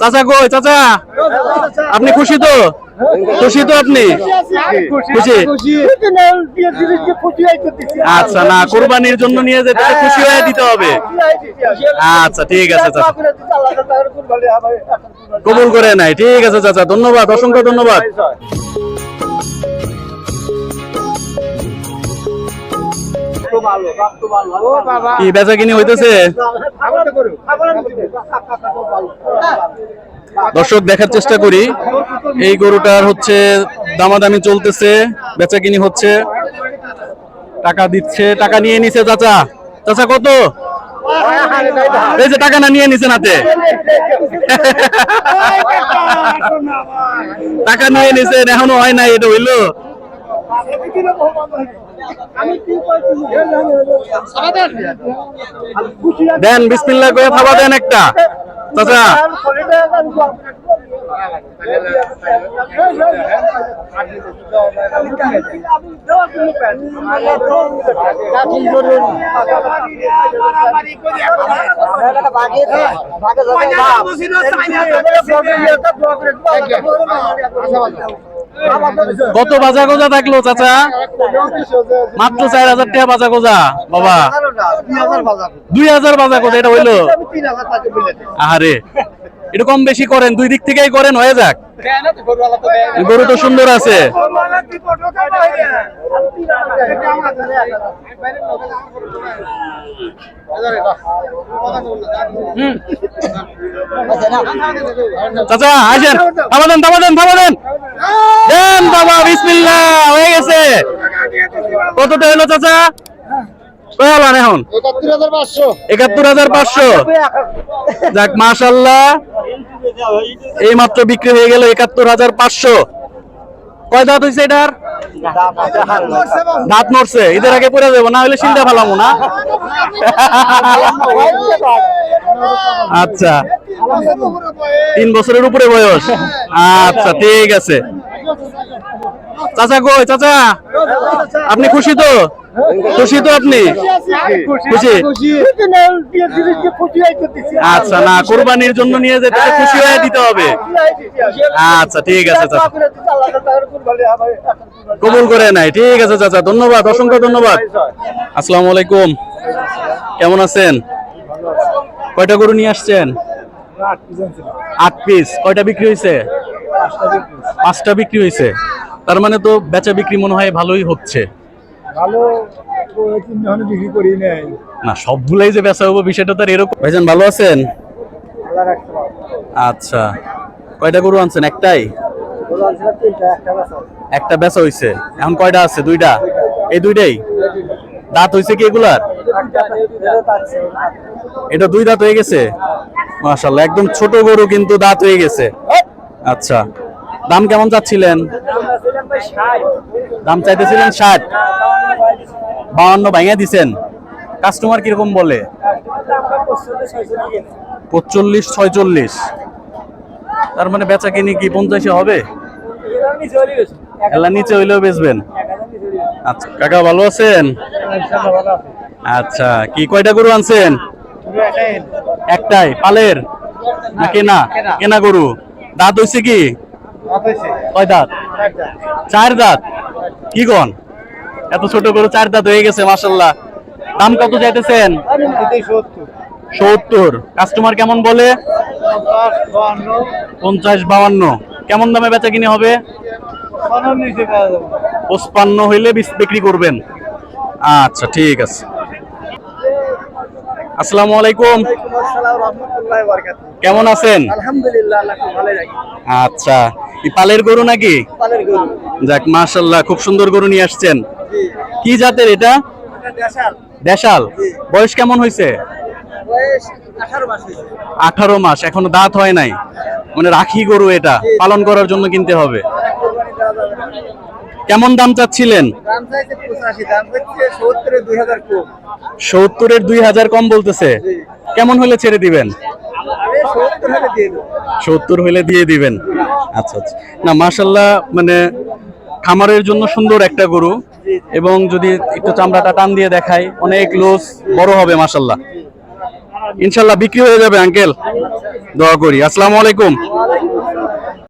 চাচা কই, চাচা? আপনি খুশি তো? খুশি তো আপনি? খুশি? আচ্ছা না, কোরবানির জন্য নিয়ে যেতে খুশি হয়ে দিতে হবে। আচ্ছা ঠিক আছে কবুল করে নাই ঠিক আছে, চাচা। ধন্যবাদ, অসংখ্য ধন্যবাদ। কি বেচা কিনি হইতেছে? দর্শক, দেখার চেষ্টা করি। এই গরুটার হচ্ছে দামাদামি চলতেছে, বেচা কিনি হচ্ছে। টাকা দিচ্ছে, টাকা নিয়ে নিছে চাচা। চাচা, কত? এই যে টাকা না, নিয়ে নিছে নাতে টাকা নিয়ে নিছেন, এখনও হয় নাই, এটা হইল। দেন বিসমিল্লাহ করে থাবা দেন একটা। চাচা। কত বাজা গোজা থাকল, চাচা? মাত্র চার হাজার টাকা বাজা গোজা, বাবা। দুই হাজার বাজা গোজা, এটা হইল। আরে এটা কম বেশি করেন, দুই দিক থেকেই করেন, হয়ে যাক। গরু তো সুন্দর আছে। চাচা, আসেন। থামা দেন থামা দেন থামা দেন দেন বাবা, বিসমিল্লাহ, হয়ে গেছে। কতটা হলো চাচা? একাত্তর হাজার যাক বিক্রি হয়ে গেল একাত্তর হাজার নড়ছে। ঈদের আগে পরে দেবো, না হলে শিলটা ফালামো না। আচ্ছা। তিন বছরের উপরে বয়স। আচ্ছা ঠিক আছে। চাচা কই, চাচা? আপনি খুশি তো? খুশি তো আপনি? খুশি? আচ্ছা না, কোরবানির জন্য নিয়ে যেতে খুশি হয়ে দিতে হবে। আচ্ছা ঠিক আছে, চাচা। কবুল করে নাই ঠিক আছে, চাচা, ধন্যবাদ, অসংখ্য ধন্যবাদ। আসসালামু আলাইকুম। কেমন আছেন? কয়টা গরু নিয়ে আসছেন? আট পিস কয়টা বিক্রি হয়েছে পাঁচটা বিক্রি হয়েছে তার মানে তো বেচা বিক্রি মনে হয় ভালোই হচ্ছে। ভালো বিক্রি করি নাই। না সবগুলাই যে বেচা হব বিষয়টা তো আর এরকম ভাইজান ভালো আছেন? আচ্ছা। কয়টা গরু আনছেন? একটাই? একটা বেচা হইছে। এখন কয়টা আছে? দুইটা? এই দুইটাই? দাঁত হইছে কি এগুলার? এটা দুই দাঁত হয়ে গেছে? মাশাল্লাহ একদম ছোট গরু কিন্তু দাঁত হয়ে গেছে। আচ্ছা দাম কেমন চাচ্ছিলেন? দাম চাইতেছিলেন ষাট। বাউান্ন ভাঙিয়ে দিছেন। কাস্টমার কীরকম বলে? পঁচল্লিশ ছয়চল্লিশ। তার মানে বেচা কিনি কি পঞ্চাশে হবে? এলা নিচে হইলেও বেচবেন। আচ্ছা কাকা ভালো আছেন? আচ্ছা কি কয়টা গরু আনছেন? একটাই পালের? না কেনা? কেনা। গরু? দাঁত হইছে কি? কয় দাঁত? চার দাঁত। কি গন এত ছোট গরু চার দাঁত হয়ে গেছে মাসাল্লাহ দাম কত চাইতেছেন? সত্তর। কাস্টমার কেমন বলে? পঞ্চাশ বাউান্ন কেমন দামে বেচা কিনে হবে? পঁচপান্ন হইলে বিক্রি করবেন। আচ্ছা ঠিক আছে। আসসালামু আলাইকুম। কেমন আছেন? আলহামদুলিল্লাহ আচ্ছা পালের গরু নাকি? পালের গরু। যাক মাশাল্লাহ খুব সুন্দর গরু নিয়ে আসছেন। কি জাতের এটা? দেশাল। বয়স কেমন হয়েছে আঠারো মাস এখনও দাঁত হয় নাই। মানে রাখি গরু এটা। পালন করার জন্য কিনতে হবে। কেমন দাম চাচ্ছিলেন? সত্তরের দুই হাজার কম। বলতেছে। কেমন হলে ছেড়ে দিবেন? সত্তর হলে দিয়ে দিবেন। আচ্ছা আচ্ছা। না মাশাল্লাহ মানে খামারের জন্য সুন্দর একটা গরু। এবং যদি একটু চামড়াটা টান দিয়ে দেখাই অনেক লোস বড় হবে মাশাল্লাহ ইনশাল্লাহ বিক্রি হয়ে যাবে আঙ্কেল। দোয়া করি। আসসালামু আলাইকুম।